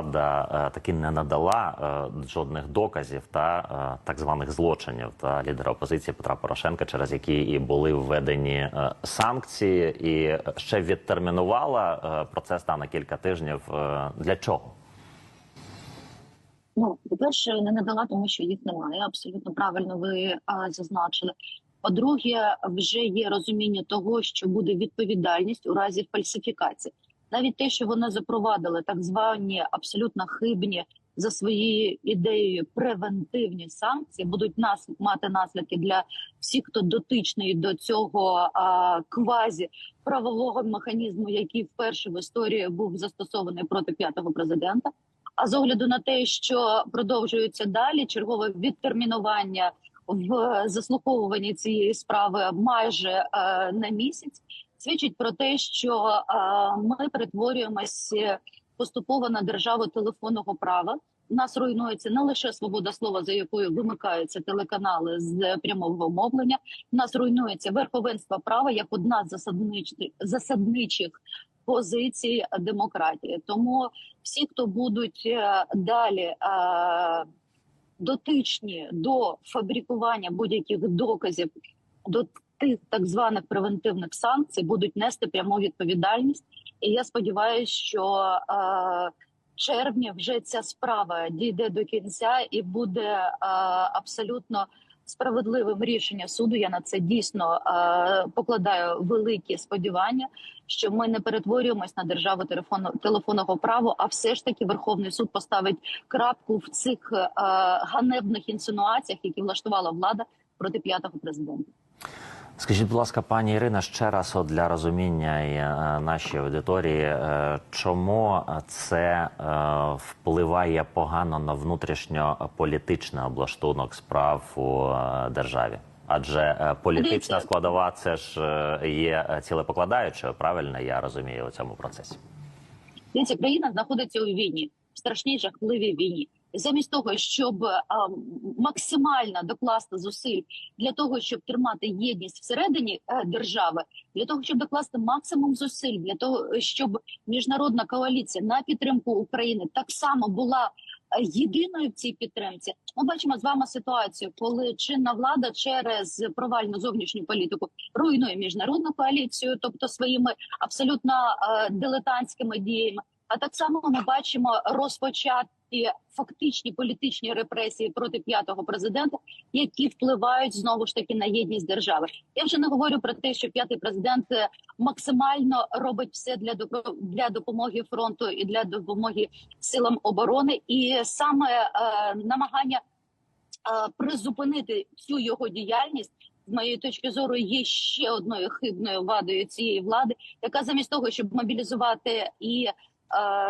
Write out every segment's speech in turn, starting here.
влада е, таки не надала е, жодних доказів та е, так званих злочинів та лідера опозиції Петра Порошенка, через які і були введені санкції, і ще відтермінувала процес та на кілька тижнів. Для чого? Ну, по-перше, не надала, тому що їх немає. Абсолютно правильно ви а, зазначили. По-друге, вже є розуміння того, що буде відповідальність у разі фальсифікації. Навіть те, що вони запровадили так звані абсолютно хибні за своєю ідеєю превентивні санкції, будуть нас мати наслідки для всіх, хто дотичний до цього а, квазі правового механізму, який вперше в історії був застосований проти п'ятого президента. А з огляду на те, що продовжується далі, чергове відтермінування в заслуховуванні цієї справи майже е, на місяць, свідчить про те, що е, ми перетворюємося поступово на державу телефонного права. У нас руйнується не лише свобода слова, за якою вимикаються телеканали з прямого мовлення. У нас руйнується верховенство права як одна з засадничих засадничих позицій демократії. Тому всі, хто будуть е, далі е, дотичні до фабрикування будь-яких доказів до тих так званих превентивних санкцій, будуть нести пряму відповідальність. І я сподіваюся, що е, червня вже ця справа дійде до кінця і буде е, абсолютно справедливим рішення суду. Я на це дійсно е, покладаю великі сподівання, що ми не перетворюємось на державу телефону телефонного права, а все ж таки Верховний суд поставить крапку в цих е, ганебних інсинуаціях, які влаштувала влада проти п'ятого президента. Скажіть, будь ласка, пані Ірина, ще раз от для розуміння і, е, нашій аудиторії, е, чому це е, впливає погано на внутрішньополітичний облаштунок справ у е, державі? Адже е, політична складова це ж е, є цілепокладаючою, правильно я розумію у цьому процесі. Дивіться, країна знаходиться у війні, в страшній жахливій війні. Замість того, щоб а, максимально докласти зусиль для того, щоб тримати єдність всередині е, держави, для того, щоб докласти максимум зусиль для того, щоб міжнародна коаліція на підтримку України так само була е, єдиною в цій підтримці. Ми бачимо з вами ситуацію, коли чинна влада через провальну зовнішню політику руйнує міжнародну коаліцію, тобто своїми абсолютно е, дилетантськими діями. А так само ми бачимо розпочаті фактичні політичні репресії проти п'ятого президента, які впливають знову ж таки на єдність держави. Я вже не говорю про те, що п'ятий президент е, максимально робить все для для допомоги фронту і для допомоги силам оборони, і саме е, намагання е, призупинити цю його діяльність. З моєї точки зору є ще одною хибною вадою цієї влади, яка замість того, щоб мобілізувати і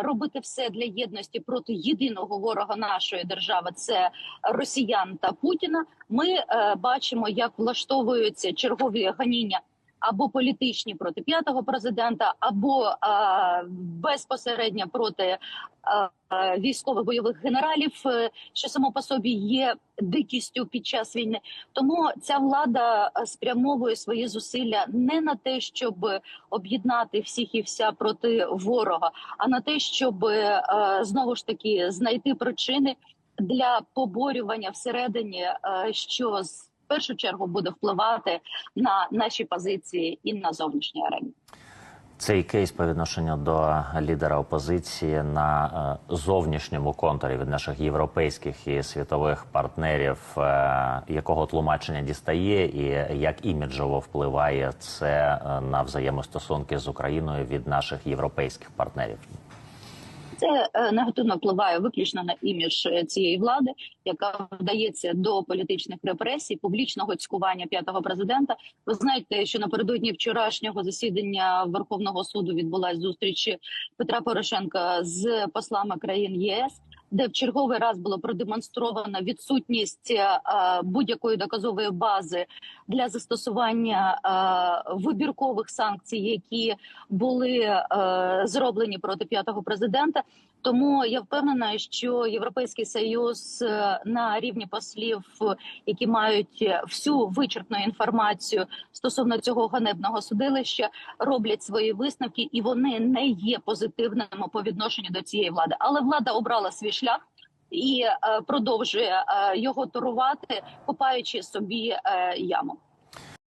робити все для єдності проти єдиного ворога нашої держави, це росіян та Путіна. Ми е, бачимо, як влаштовуються чергові ганіння або політичні проти п'ятого президента, або е, безпосередньо проти е, військових бойових генералів, е, що само по собі є дикістю під час війни. Тому ця влада е, спрямовує свої зусилля не на те, щоб об'єднати всіх і вся проти ворога, а на те, щоб е, знову ж таки знайти причини для поборювання всередині, е, що з першу чергу буде впливати на наші позиції і на зовнішній арені. Цей кейс по відношенню до лідера опозиції на е, зовнішньому контурі від наших європейських і світових партнерів, е, якого тлумачення дістає, і як іміджово впливає це е, на взаємостосунки з Україною від наших європейських партнерів. Це е, негативно впливає виключно на імідж е, цієї влади, яка вдається до політичних репресій, публічного цькування п'ятого президента. Ви знаєте, що напередодні вчорашнього засідання Верховного суду відбулася зустріч Петра Порошенка з послами країн ЄС. Де в черговий раз було продемонстровано відсутність е, будь-якої доказової бази для застосування е, вибіркових санкцій, які були е, зроблені проти п'ятого президента. Тому я впевнена, що Європейський Союз е, на рівні послів, е, які мають е, всю вичерпну інформацію стосовно цього ганебного судилища, роблять свої висновки, і вони не є позитивними по відношенню до цієї влади. Але влада обрала свій шлях. І продовжує його торувати, копаючи собі яму.